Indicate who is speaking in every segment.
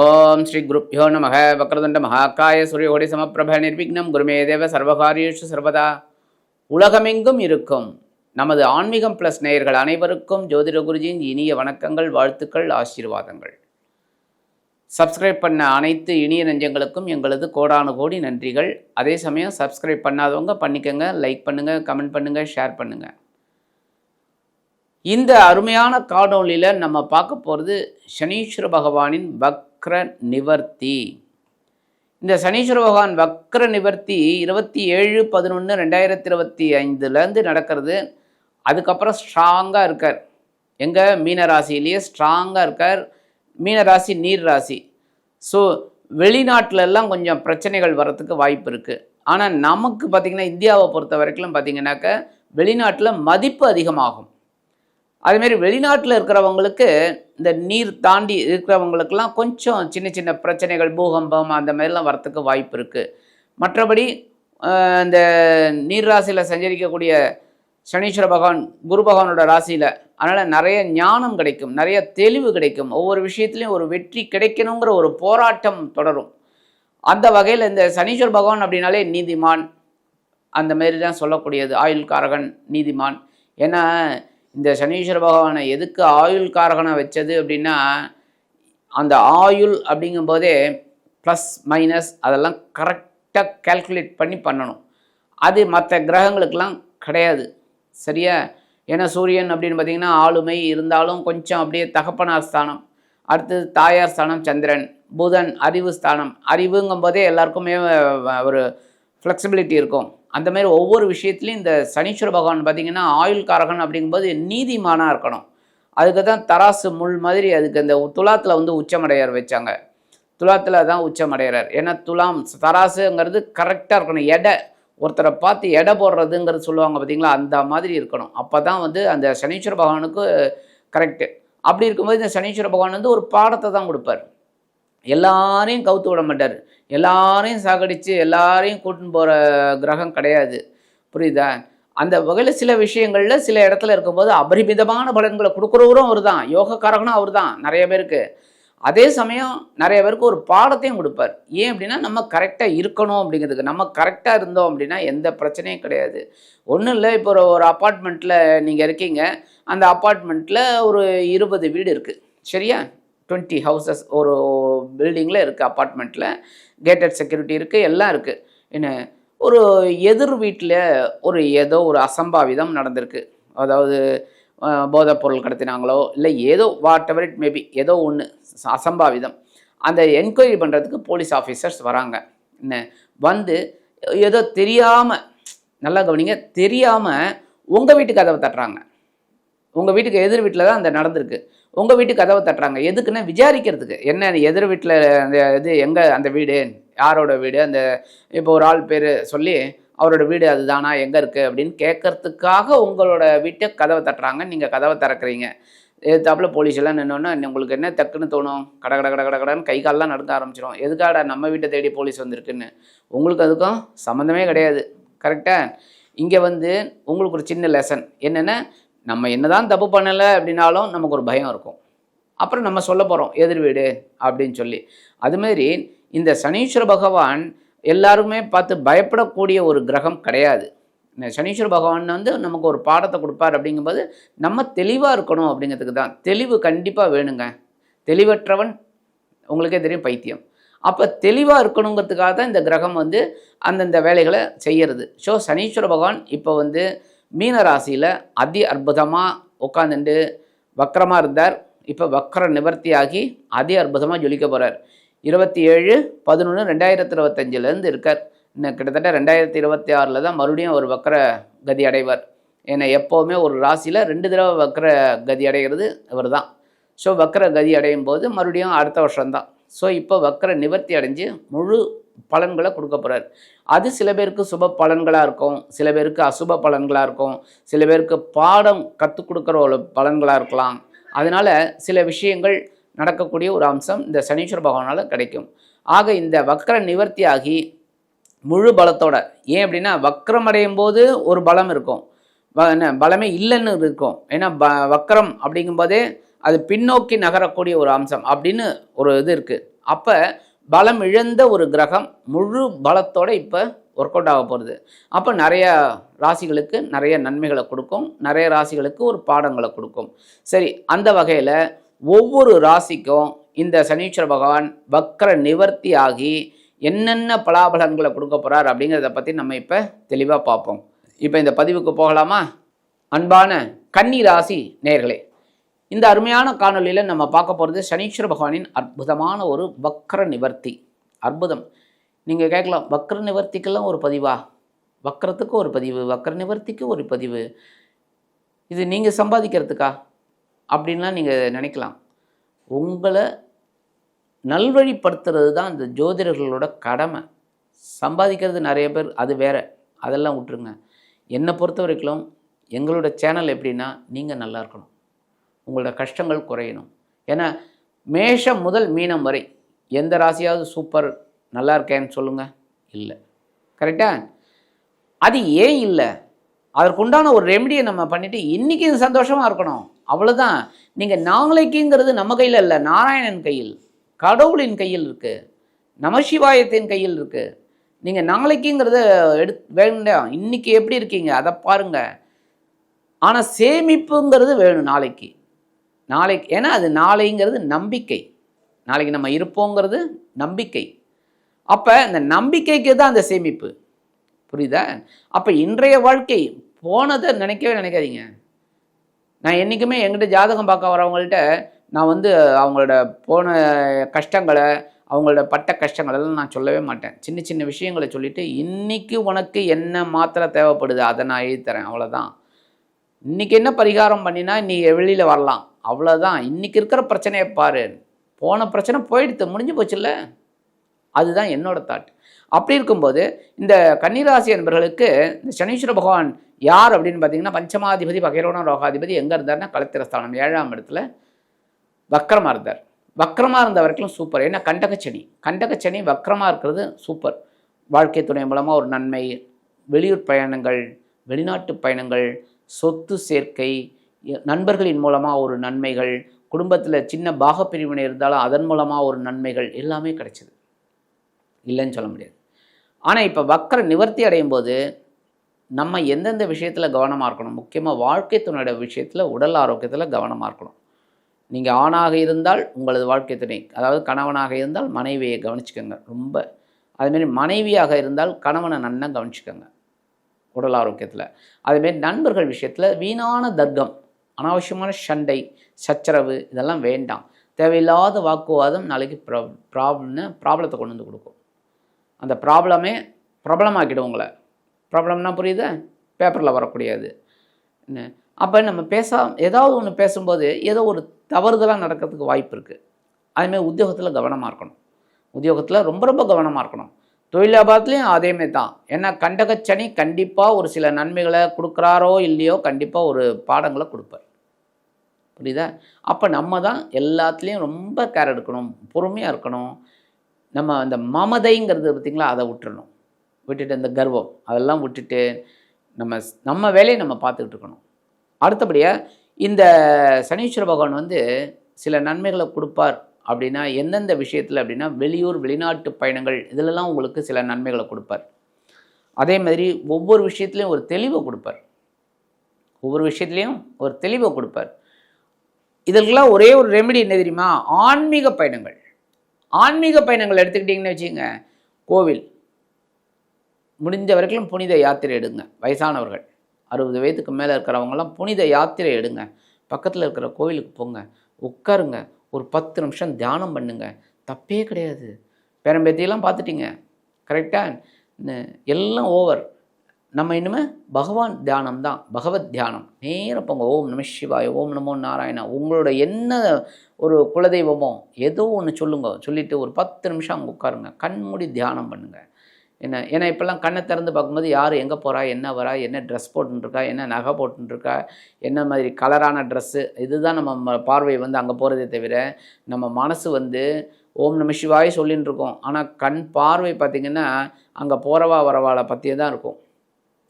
Speaker 1: ஓம் ஸ்ரீ குருப்பியோ நமக. வக்ரதுண்ட மகாகாய சூரியகோடி சமப்பிரப நிர்விக்னம். குருமே தேவ சர்வகாரியேஷு சர்வதா. உலகமெங்கும் இருக்கும் நமது ஆன்மீகம் ப்ளஸ் நேயர்கள் அனைவருக்கும் ஜோதிட குருஜியின் இனிய வணக்கங்கள் வாழ்த்துக்கள் ஆசீர்வாதங்கள். சப்ஸ்கிரைப் பண்ண அனைத்து இனிய நெஞ்சங்களுக்கும் எங்களது கோடானு கோடி நன்றிகள். அதே சமயம் சப்ஸ்கிரைப் பண்ணாதவங்க பண்ணிக்கோங்க லைக் பண்ணுங்கள் கமெண்ட் பண்ணுங்கள் ஷேர் பண்ணுங்கள் இந்த அருமையான காணொளியில் நம்ம பார்க்க போகிறது சனீஸ்வர பகவானின் வக்ர நிவர்த்தி. இந்த சனீஸ்வர பகவான் வக்ர நிவர்த்தி இருபத்தி ஏழு பதினொன்று ரெண்டாயிரத்தி இருபத்தி ஐந்துலேருந்து நடக்கிறது. அதுக்கப்புறம் ஸ்ட்ராங்காக இருக்கார். எங்கள் மீன ராசியிலேயே ஸ்ட்ராங்காக இருக்கார். மீன ராசி நீர் ராசி ஸோ வெளிநாட்டிலெல்லாம் கொஞ்சம் பிரச்சனைகள் வரத்துக்கு வாய்ப்பு இருக்குது ஆனால் நமக்கு பார்த்திங்கன்னா இந்தியாவை பொறுத்த வரைக்கும் பார்த்திங்கனாக்க வெளிநாட்டில் மதிப்பு அதிகமாகும். அதுமாரி வெளிநாட்டில் இருக்கிறவங்களுக்கு இந்த நீர் தாண்டி இருக்கிறவங்களுக்கெல்லாம் கொஞ்சம் சின்ன சின்ன பிரச்சனைகள் பூகம்பம் அந்த மாதிரிலாம் வரத்துக்கு வாய்ப்பு இருக்குது மற்றபடி இந்த நீர் ராசியில் சஞ்சரிக்கக்கூடிய சனீஸ்வர பகவான் குரு பகவானோட ராசியில் அதனால் நிறைய ஞானம் கிடைக்கும் நிறைய தெளிவு கிடைக்கும். ஒவ்வொரு விஷயத்துலையும் ஒரு வெற்றி கிடைக்கணுங்கிற ஒரு போராட்டம் தொடரும். அந்த வகையில் இந்த சனீஸ்வர பகவான் அப்படின்னாலே நீதிமான் அந்த மாரி தான் சொல்லக்கூடியது. ஆயுள் காரகன் நீதிமான். ஏன்னா இந்த சனீஸ்வர பகவானை எதுக்கு ஆயுள் காரகனை வச்சது அப்படின்னா அந்த ஆயுள் அப்படிங்கும்போதே ப்ளஸ் மைனஸ் அதெல்லாம் கரெக்டாக கேல்குலேட் பண்ணி பண்ணணும். அது மற்ற கிரகங்களுக்கெல்லாம் கிடையாது. சரியா? ஏன்னா சூரியன் அப்படின்னு பார்த்தீங்கன்னா ஆளுமை இருந்தாலும் கொஞ்சம் அப்படியே தகப்பனார் ஸ்தானம். அடுத்தது தாயார் ஸ்தானம் சந்திரன் புதன் அறிவு ஸ்தானம். அறிவுங்கும் போதே எல்லாருக்குமே ஒரு ஃப்ளெக்சிபிலிட்டி இருக்கும். அந்த மாதிரி ஒவ்வொரு விஷயத்துலையும் இந்த சனீஸ்வர பகவான் பார்த்திங்கன்னா ஆயுள் காரகன் அப்படிங்கும்போது நீதிமானாக இருக்கணும். அதுக்கு தான் தராசு முள் மாதிரி அதுக்கு அந்த துலாத்தில் வந்து உச்சமடையார் வச்சாங்க. துலாத்தில் தான் உச்சமடைகிறார் ஏன்னா துலாம் தராசுங்கிறது கரெக்டாக இருக்கணும். எடை ஒருத்தரை பார்த்து எடை போடுறதுங்கிறது சொல்லுவாங்க பார்த்தீங்களா? அந்த மாதிரி இருக்கணும். அப்போ தான் வந்து அந்த சனீஸ்வர பகவானுக்கு கரெக்டு அப்படி இருக்கும்போது இந்த சனீஸ்வர பகவான் வந்து ஒரு பாடத்தை தான் கொடுப்பார். எல்லாரையும் கவுத்து விட மாட்டார். எல்லாரையும் சாகடித்து எல்லாரையும் கூட்டின்னு போகிற கிரகம் கிடையாது. புரியுதா? அந்த வகையில் சில விஷயங்களில் சில இடத்துல இருக்கும்போது அபரிமிதமான பலன்களை கொடுக்குறவரும் அவர் தான் யோகக்காரகனும் அவர் தான் நிறைய பேருக்கு. அதே சமயம் நிறைய பேருக்கு ஒரு பாடத்தையும் கொடுப்பார். ஏன் அப்படின்னா நம்ம கரெக்டாக இருக்கணும் அப்படிங்கிறதுக்கு. நம்ம கரெக்டாக இருந்தோம் அப்படின்னா எந்த பிரச்சனையும் கிடையாது. ஒன்றும் இல்லை இப்போ ஒரு ஒரு அப்பார்ட்மெண்ட்டில் நீங்கள் இருக்கீங்க. அந்த அப்பார்ட்மெண்ட்டில் ஒரு இருபது வீடு இருக்குது சரியா? டுவெண்ட்டி ஹவுசஸ் ஒரு பில்டிங்கில் இருக்குது அப்பார்ட்மெண்ட்டில் கேட்டட் செக்யூரிட்டி இருக்குது எல்லாம் இருக்குது என்ன? ஒரு எதிர் வீட்டில் ஒரு ஏதோ ஒரு அசம்பாவிதம் நடந்திருக்கு. அதாவது போதைப் பொருள் கடத்தினாங்களோ இல்லை ஏதோ வாட் எவர் இட் மேபி ஏதோ ஒன்று அசம்பாவிதம். அந்த என்கொயரி பண்ணுறதுக்கு போலீஸ் ஆஃபீஸர்ஸ் வராங்க. என்ன? வந்து ஏதோ தெரியாமல் நல்லா கவனிங்க தெரியாமல் உங்கள் வீட்டு கதவை தட்டுறாங்க. உங்கள் வீட்டுக்கு எதிர் வீட்டில் தான் அந்த நடந்திருக்கு. உங்கள் வீட்டு கதவை தட்டுறாங்க. எதுக்குன்னா விசாரிக்கிறதுக்கு. என்ன எதிர் வீட்டில் அந்த இது எங்கே அந்த வீடு? யாரோட வீடு? அந்த இப்போ ஒரு ஆள் பேர் சொல்லி அவரோட வீடு அதுதானா? எங்கே இருக்குது அப்படின்னு கேட்கறதுக்காக உங்களோட வீட்டை கதவை தட்டுறாங்க. நீங்கள் கதவை திறக்கிறீங்க. எதிர்த்தாப்புல போலீஸ் எல்லாம் நின்னோன்னா உங்களுக்கு என்ன டக்குன்னு தோணும்? கட கட கட கட கடன்னு கை காலெலாம் நடக்க ஆரம்பிச்சிடும் எதுக்காடா நம்ம வீட்டை தேடி போலீஸ் வந்திருக்குன்னு? உங்களுக்கு அதுக்கும் சம்மந்தமே கிடையாது. கரெக்டாக இங்கே வந்து உங்களுக்கு ஒரு சின்ன லெசன் என்னென்னா நம்ம என்னதான் தப்பு பண்ணலை அப்படின்னாலும் நமக்கு ஒரு பயம் இருக்கும். அப்புறம் நம்ம சொல்ல போகிறோம் எதிர் வீடு அப்படின்னு சொல்லி. அதுமாரி இந்த சனீஸ்வர பகவான் எல்லாருமே பார்த்து பயப்படக்கூடிய ஒரு கிரகம் கிடையாது. இந்த சனீஸ்வர பகவான் வந்து நமக்கு ஒரு பாடத்தை கொடுப்பார் அப்படிங்கும்போது நம்ம தெளிவாக இருக்கணும் அப்படிங்கிறதுக்கு தான். தெளிவு கண்டிப்பாக வேணுங்க. தெளிவற்றவன் உங்களுக்கே தெரியும் பைத்தியம். அப்போ தெளிவாக இருக்கணுங்கிறதுக்காக தான் இந்த கிரகம் வந்து அந்தந்த வேலைகளை செய்கிறது ஸோ சனீஸ்வர பகவான் இப்போ வந்து மீன ராசியில் அதி அற்புதமாக உட்காந்துட்டு வக்கரமாக இருந்தார். இப்போ வக்கர நிவர்த்தியாகி அதி அற்புதமாக ஜொலிக்க போகிறார் இருபத்தி ஏழு பதினொன்று ரெண்டாயிரத்தி இருபத்தஞ்சிலேருந்து இருக்கார். இன்னும் கிட்டத்தட்ட ரெண்டாயிரத்தி இருபத்தி ஆறில் தான் மறுபடியும் ஒரு வக்கர கதி அடைவார். ஏன்னா எப்போவுமே ஒரு ராசியில் ரெண்டு தடவை வக்கர கதி அடைகிறது இவர் தான் ஸோ வக்கர கதி அடையும் போது மறுபடியும் அடுத்த வருஷம்தான். ஸோ இப்போ வக்கர நிவர்த்தி அடைஞ்சு முழு பலன்களை கொடுக்க போகிறார் அது சில பேருக்கு சுப பலன்களாக இருக்கும் சில பேருக்கு அசுப பலன்களாக இருக்கும் சில பேருக்கு பாடம் கற்றுக் கொடுக்குற ஒரு பலன்களாக இருக்கலாம். அதனால் சில விஷயங்கள் நடக்கக்கூடிய ஒரு அம்சம் இந்த சனீஸ்வர பகவானால் கிடைக்கும். ஆக இந்த வக்கர நிவர்த்தி ஆகி முழு பலத்தோட ஏன் அப்படின்னா வக்கரம் அடையும் போது ஒரு பலம் இருக்கும். என்ன பலமே இல்லைன்னு இருக்கும். ஏன்னா ப வக்கரம் அப்படிங்கும்போதே அது பின்னோக்கி நகரக்கூடிய ஒரு அம்சம் அப்படின்னு ஒரு இது இருக்குது அப்போ பலம் இழந்த ஒரு கிரகம் முழு பலத்தோடு இப்போ ஒர்க் அவுட் ஆக போகிறது அப்போ நிறைய ராசிகளுக்கு நிறைய நன்மைகளை கொடுக்கும். நிறைய ராசிகளுக்கு ஒரு பாடங்களை கொடுக்கும். சரி அந்த வகையில் ஒவ்வொரு ராசிக்கும் இந்த சனீஸ்வர பகவான் வக்கர நிவர்த்தி ஆகி என்னென்ன பலாபலன்களை கொடுக்க போகிறார் அப்படிங்கிறத பற்றி நம்ம இப்போ தெளிவாக பார்ப்போம். இப்போ இந்த பதிவுக்கு போகலாமா? அன்பான கன்னி ராசி நேர்களே இந்த அருமையான காணொளியில் நம்ம பார்க்க போகிறது சனீஸ்வர பகவானின் அற்புதமான ஒரு வக்ர நிவர்த்தி. அற்புதம். நீங்கள் கேட்கலாம் வக்ர நிவர்த்திக்கெல்லாம் ஒரு பதிவா? வக்ரத்துக்கு ஒரு பதிவு வக்ர நிவர்த்திக்கு ஒரு பதிவு. இது நீங்கள் சம்பாதிக்கிறதுக்கா? அப்படின்லாம் நீங்கள் நினைக்கலாம். உங்களை நல்வழிப்படுத்துறது தான் இந்த ஜோதிடர்களோட கடமை. சம்பாதிக்கிறது நிறைய பேர் அது வேற. அதெல்லாம் விட்டுருங்க. என்னை பொறுத்த வரைக்கும் எங்களோட சேனல் எப்படின்னா நீங்கள் நல்லா இருக்கணும். உங்களோட கஷ்டங்கள் குறையணும். ஏன்னா மேஷம் முதல் மீனம் வரை எந்த ராசியாவது சூப்பர் நல்லா இருக்கேன்னு சொல்லுங்கள் இல்லை. கரெக்டா அது ஏன் இல்லை? அதற்குண்டான ஒரு ரெமெடியை நம்ம பண்ணிவிட்டு இன்றைக்கி சந்தோஷமாக இருக்கணும். அவ்வளோதான் நீங்கள் நாளைக்குங்கிறது நம்ம கையில் இல்லை. நாராயணன் கையில் கடவுளின் கையில் இருக்குது நமசிவாயத்தின் கையில் இருக்குது நீங்கள் நாளைக்குங்கிறத எடு வேண்டாம் இன்றைக்கி எப்படி இருக்கீங்க? அதை பாருங்கள் ஆனால் சேமிப்புங்கிறது வேணும் நாளைக்கு. நாளைக்கு ஏன்னா அது நாளைங்கிறது நம்பிக்கை. நாளைக்கு நம்ம இருப்போங்கிறது நம்பிக்கை. அப்போ இந்த நம்பிக்கைக்கு தான் அந்த சேமிப்பு. புரியுதா? அப்போ இன்றைய வாழ்க்கை போனதை நினைக்கவே நினைக்காதீங்க. நான் என்றைக்குமே எங்கிட்ட ஜாதகம் பார்க்க வரவங்கள்ட்ட நான் வந்து அவங்களோட போன கஷ்டங்களை அவங்களோட பட்ட கஷ்டங்களெல்லாம் நான் சொல்லவே மாட்டேன். சின்ன சின்ன விஷயங்களை சொல்லிவிட்டு இன்றைக்கி உனக்கு என்ன மாத்திரை தேவைப்படுது அதை நான் எழுதி தரேன். அவ்வளோதான் இன்றைக்கி என்ன பரிகாரம் பண்ணினா நீ வெளியில் வரலாம். அவ்வளோதான் இன்றைக்கி இருக்கிற பிரச்சனையை பாரு. போன பிரச்சனை போயிடுத்து முடிஞ்சு போச்சுல்ல? அதுதான் என்னோட தாட் அப்படி இருக்கும்போது இந்த கன்னிராசி என்பவர்களுக்கு இந்த சனீஸ்வர பகவான் யார் அப்படின்னு பார்த்தீங்கன்னா பஞ்சமாதிபதி பகைரோன ரோகாதிபதி எங்கே இருந்தார்னா கலத்திரஸ்தானம் ஏழாம் இடத்துல வக்கரமாக இருந்தார். வக்கரமாக இருந்த வரைக்கும் சூப்பர் ஏன்னா கண்டகச்சனி கண்டகச்சனி வக்கரமாக இருக்கிறது சூப்பர் வாழ்க்கை துணை மூலமாக ஒரு நன்மை வெளியூர் பயணங்கள் வெளிநாட்டு பயணங்கள் சொத்து சேர்க்கை நண்பர்களின் மூலமாக ஒரு நன்மைகள் குடும்பத்தில் சின்ன பாகப்பிரிவினை இருந்தாலும் அதன் மூலமாக ஒரு நன்மைகள் எல்லாமே கிடைச்சிது. இல்லைன்னு சொல்ல முடியாது. ஆனால் இப்போ வக்கர நிவர்த்தி அடையும் போது நம்ம எந்தெந்த விஷயத்தில் கவனமாக இருக்கணும்? முக்கியமாக வாழ்க்கை துணையோட விஷயத்தில் உடல் ஆரோக்கியத்தில் கவனமாக இருக்கணும். நீங்கள் ஆணாக இருந்தால் உங்களது வாழ்க்கை துணை அதாவது கணவனாக இருந்தால் மனைவியை கவனிச்சுக்கோங்க ரொம்ப. அதுமாரி மனைவியாக இருந்தால் கணவனை நன்னா கவனிச்சுக்கோங்க உடல் ஆரோக்கியத்தில். அதுமாரி நண்பர்கள் விஷயத்தில் வீணான தர்க்கம் அனாவசியமான சண்டை சச்சரவு இதெல்லாம் வேண்டாம். தேவையில்லாத வாக்குவாதம் நாளைக்கு ப்ரா ப்ராப்ளம்னு ப்ராப்ளத்தை கொண்டு வந்து கொடுக்கும். அந்த ப்ராப்ளமே ப்ராப்ளமாக்கிடும் உங்களை. ப்ராப்ளம்னா புரியுது? பேப்பரில் வரக்கூடியது. அப்போ நம்ம பேச ஏதாவது ஒன்று பேசும்போது ஏதோ ஒரு தவறுதலாக நடக்கிறதுக்கு வாய்ப்பு இருக்குது அதுமாதிரி உத்தியோகத்தில் கவனமாக இருக்கணும். உத்தியோகத்தில் ரொம்ப ரொம்ப கவனமாக இருக்கணும். தொழில் அதேமாரி தான் ஏன்னா கண்டகச்சனி கண்டிப்பாக ஒரு சில நன்மைகளை கொடுக்குறாரோ இல்லையோ கண்டிப்பாக ஒரு பாடங்களை கொடுப்பார். புரியுதா? அப்போ நம்ம தான் எல்லாத்துலேயும் ரொம்ப கேர் எடுக்கணும் பொறுமையாக இருக்கணும். நம்ம அந்த மமதைங்கிறது பார்த்திங்களா? அதை விட்டுறணும். விட்டுட்டு அந்த கர்வம் அதெல்லாம் விட்டுட்டு நம்ம நம்ம வேலையை நம்ம பார்த்துக்கிட்டு இருக்கணும். அடுத்தபடியாக இந்த சனீஸ்வர பகவான் வந்து சில நன்மைகளை கொடுப்பார். அப்படின்னா எந்தெந்த விஷயத்தில் அப்படின்னா வெளியூர் வெளிநாட்டு பயணங்கள் இதிலெல்லாம் உங்களுக்கு சில நன்மைகளை கொடுப்பார். அதே மாதிரி ஒவ்வொரு விஷயத்துலையும் ஒரு தெளிவை கொடுப்பார். ஒவ்வொரு விஷயத்துலையும் ஒரு தெளிவை கொடுப்பார். இதற்கெல்லாம் ஒரே ஒரு ரெமெடி என்ன தெரியுமா? ஆன்மீக பயணங்கள். ஆன்மீக பயணங்கள் எடுத்துக்கிட்டிங்கன்னு வச்சுங்க கோவில். முடிஞ்ச வரைக்கும் புனித யாத்திரை எடுங்க வயசானவர்கள். அறுபது வயதுக்கு மேலே இருக்கிறவங்கலாம் புனித யாத்திரை எடுங்க. பக்கத்தில் இருக்கிற கோவிலுக்கு போங்க உட்காருங்க ஒரு பத்து நிமிஷம் தியானம் பண்ணுங்க. தப்பே கிடையாது. பேரம்பேத்தியெல்லாம் பார்த்துட்டீங்க. கரெக்டாக எல்லாம் ஓவர் நம்ம இனிமேல் பகவான் தியானம் தான். பகவத் தியானம். நேரம் போங்க. ஓம் நம சிவாய் ஓம் நமோ நாராயணா. உங்களோட என்ன ஒரு குலதெய்வமோ ஏதோ ஒன்று சொல்லுங்க. சொல்லிவிட்டு ஒரு பத்து நிமிஷம் அங்கே உட்காருங்க. கண்மூடி தியானம் பண்ணுங்கள் என்ன ஏன்னா இப்போல்லாம் கண்ணை திறந்து பார்க்கும்போது யார் எங்கே போகிறா என்ன வரா என்ன ட்ரெஸ் போட்டுருக்கா என்ன நகை போட்டுருக்கா என்ன மாதிரி கலரான ட்ரெஸ்ஸு இதுதான் நம்ம பார்வை வந்து அங்கே போகிறதே தவிர நம்ம மனசு வந்து ஓம் நம சிவாய் சொல்லின்னு இருக்கோம் ஆனால் கண் பார்வை பார்த்திங்கன்னா அங்கே போகிறவா வரவாளை பற்றியே தான் இருக்கும்.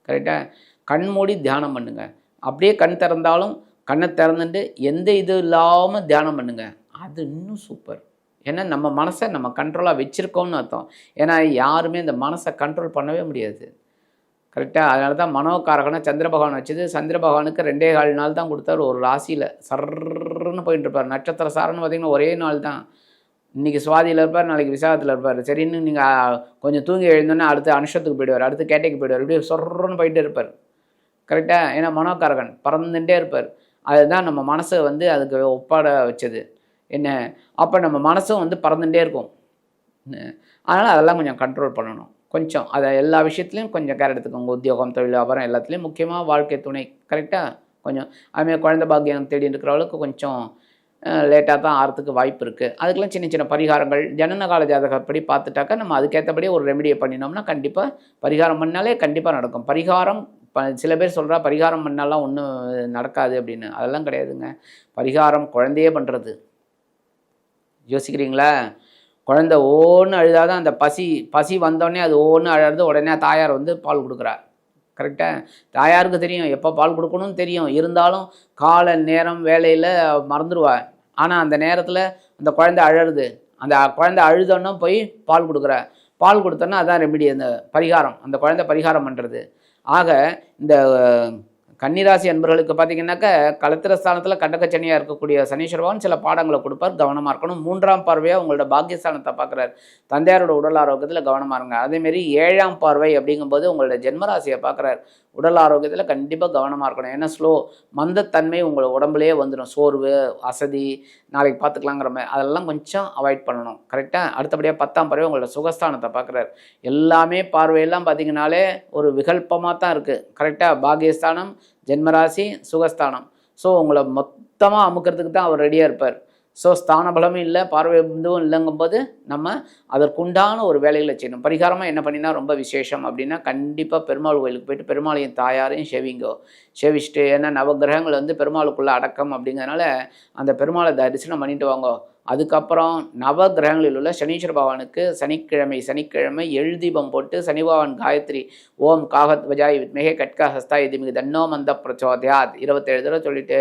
Speaker 1: கரெக்டாக கண் மூடி தியானம் பண்ணுங்கள் அப்படியே கண் திறந்தாலும் கண்ணை திறந்துட்டு எந்த இது இல்லாமல் தியானம் பண்ணுங்கள் அது இன்னும் சூப்பர் ஏன்னா நம்ம மனசை நம்ம கண்ட்ரோலாக வச்சுருக்கோம்னு அர்த்தம். ஏன்னா யாருமே இந்த மனசை கண்ட்ரோல் பண்ணவே முடியாது. கரெக்டாக அதனால தான் மனோகாரகனை சந்திர பகவான் வச்சது. சந்திர பகவானுக்கு ரெண்டே கால் நாள் தான் கொடுத்தாரு. ஒரு ராசியில் சர்ன்னு போயிட்டு இருப்பார். நட்சத்திர சாரன்னு பார்த்தீங்கன்னா ஒரே நாள் தான். இன்றைக்கி சுவாதியில் இருப்பார் நாளைக்கு விசாகத்தில் இருப்பார். சரின்னு நீங்கள் கொஞ்சம் தூங்கி எழுந்தோன்னே அடுத்து அனுஷத்துக்கு போயிடுவார். அடுத்து கேட்டைக்கு போயிடுவார். இப்படி சொர்ன்னு போயிட்டு இருப்பார். கரெக்டாக ஏன்னா மனோகாரகன் பறந்துட்டே இருப்பார். அதுதான் நம்ம மனசை வந்து அதுக்கு ஒப்பாட வச்சது. என்ன? அப்போ நம்ம மனசும் வந்து பறந்துட்டே இருக்கும். அதனால் அதெல்லாம் கொஞ்சம் கண்ட்ரோல் பண்ணணும். கொஞ்சம். அதை எல்லா விஷயத்துலையும் கொஞ்சம் கேர் எடுத்துக்கோங்க. உத்தியோகம் தொழில் வியாபாரம் எல்லாத்துலேயும். முக்கியமாக வாழ்க்கை துணை. கரெக்டாக கொஞ்சம். அதுமாதிரி குழந்தை பாக்கியம் தேடி இருக்கிறவளுக்கு கொஞ்சம் லேட்டாக தான் ஆறதுக்கு வாய்ப்பு இருக்குது அதுக்கெல்லாம் சின்ன சின்ன பரிகாரங்கள். ஜனன கால ஜாதகப்படி பார்த்துட்டாக்கா நம்ம அதுக்கேற்றபடி ஒரு ரெமடியை பண்ணினோம்னா கண்டிப்பாக பரிகாரம் பண்ணாலே கண்டிப்பாக நடக்கும். பரிகாரம் ப சில பேர் சொல்கிறா பரிகாரம் பண்ணாலாம் ஒன்றும் நடக்காது அப்படின்னு. அதெல்லாம் கிடையாதுங்க. பரிகாரம் குழந்தையே பண்ணுறது யோசிக்கிறீங்களா? குழந்தை ஓன்னு அழுதாதான் அந்த பசி பசி வந்தோடனே அது ஓன்னு அழுது உடனே தாயார் வந்து பால் கொடுக்குறா. கரெக்டாக தாயாருக்கு தெரியும் எப்போ பால் கொடுக்கணும்னு தெரியும். இருந்தாலும் கால நேரம் வேலையில் மறந்துடுவா ஆனால் அந்த நேரத்தில் அந்த குழந்தை அழறுது. அந்த குழந்தை அழுதோன்னா போய் பால் கொடுக்குற. பால் கொடுத்தோன்னா அதான் ரெமிடி அந்த பரிகாரம். அந்த குழந்தை பரிகாரம் பண்ணுறது ஆக இந்த கன்னிராசி அன்பர்களுக்கு பார்த்தீங்கன்னாக்க கலத்திரஸ்தானத்தில் கண்டகச்சனியாக இருக்கக்கூடிய சனீஸ்வரவான் சில பாடங்களை கொடுப்பார் கவனமாக இருக்கணும். மூன்றாம் பார்வையாக உங்களோட பாக்கியஸ்தானத்தை பார்க்குறாரு தந்தையாரோட உடல் ஆரோக்கியத்தில் கவனமாக இருங்க. அதேமாரி ஏழாம் பார்வை அப்படிங்கும்போது உங்களோட ஜென்மராசியை பார்க்குறாரு உடல் ஆரோக்கியத்தில் கண்டிப்பாக கவனமாக இருக்கணும். ஏன்னா ஸ்லோ மந்தத்தன்மை உங்களை உடம்புலேயே வந்துடும் சோர்வு அசதி நாளைக்கு பார்த்துக்கலாங்கிற மாதிரி. அதெல்லாம் கொஞ்சம் அவாய்ட் பண்ணணும். கரெக்டாக அடுத்தபடியாக பத்தாம் பறவை உங்களோட சுகஸ்தானத்தை பார்க்குறாரு எல்லாமே பார்வையெல்லாம் பார்த்தீங்கனாலே ஒரு விகல்பமாக தான் இருக்குது கரெக்டாக பாகியஸ்தானம் ஜென்மராசி சுகஸ்தானம். ஸோ உங்களை மொத்தமாக அமுக்கிறதுக்கு தான் அவர் ரெடியாக இருப்பார். ஸோ ஸ்தான பலமும் இல்லை பார்வை இதுவும் இல்லைங்கும்போது நம்ம அதற்குண்டான ஒரு வேலைகளை செய்யணும். பரிகாரமாக என்ன பண்ணினா ரொம்ப விசேஷம் அப்படின்னா கண்டிப்பாக பெருமாள் கோயிலுக்கு போயிட்டு பெருமாளையும் தாயாரையும் செவிங்கோ. செவிச்சுட்டு ஏன்னா நவகிரகங்கள் வந்து பெருமாளுக்குள்ளே அடக்கம் அப்படிங்கிறனால அந்த பெருமாளை தரிசனம் பண்ணிட்டு வாங்கோ. அதுக்கப்புறம் நவ கிரகங்களில் உள்ள சனீஸ்வர பகவானுக்கு சனிக்கிழமை சனிக்கிழமை எழுதீபம் போட்டு சனி பகவான் காயத்ரி ஓம் காகத் வஜாய் மிக கட்கா ஹஸ்தா இது மிகு தன்னோ மந்த பிரச்சோதயாத். இருபத்தேழு தடவை சொல்லிட்டு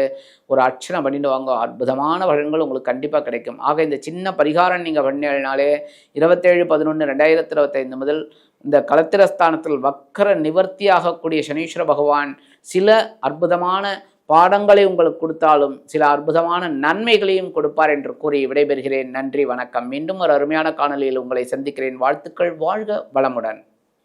Speaker 1: ஒரு அர்ச்சனை பண்ணிட்டு வாங்க. அற்புதமான பலன்கள் உங்களுக்கு கண்டிப்பாக கிடைக்கும். ஆக இந்த சின்ன பரிகாரம் நீங்கள் பண்ணினாலே இருபத்தேழு பதினொன்று ரெண்டாயிரத்தி இருபத்தைந்து முதல் இந்த கலத்திரஸ்தானத்தில் வக்கர நிவர்த்தியாகக்கூடிய சனீஸ்வர பகவான் சில அற்புதமான பாடங்களை உங்களுக்கு கொடுத்தாலும் சில அற்புதமான நன்மைகளையும் கொடுப்பார் என்று கூறி விடைபெறுகிறேன். நன்றி வணக்கம். மீண்டும் ஒரு அருமையான காணொலியில் உங்களை சந்திக்கிறேன். வாழ்த்துக்கள். வாழ்க வளமுடன்.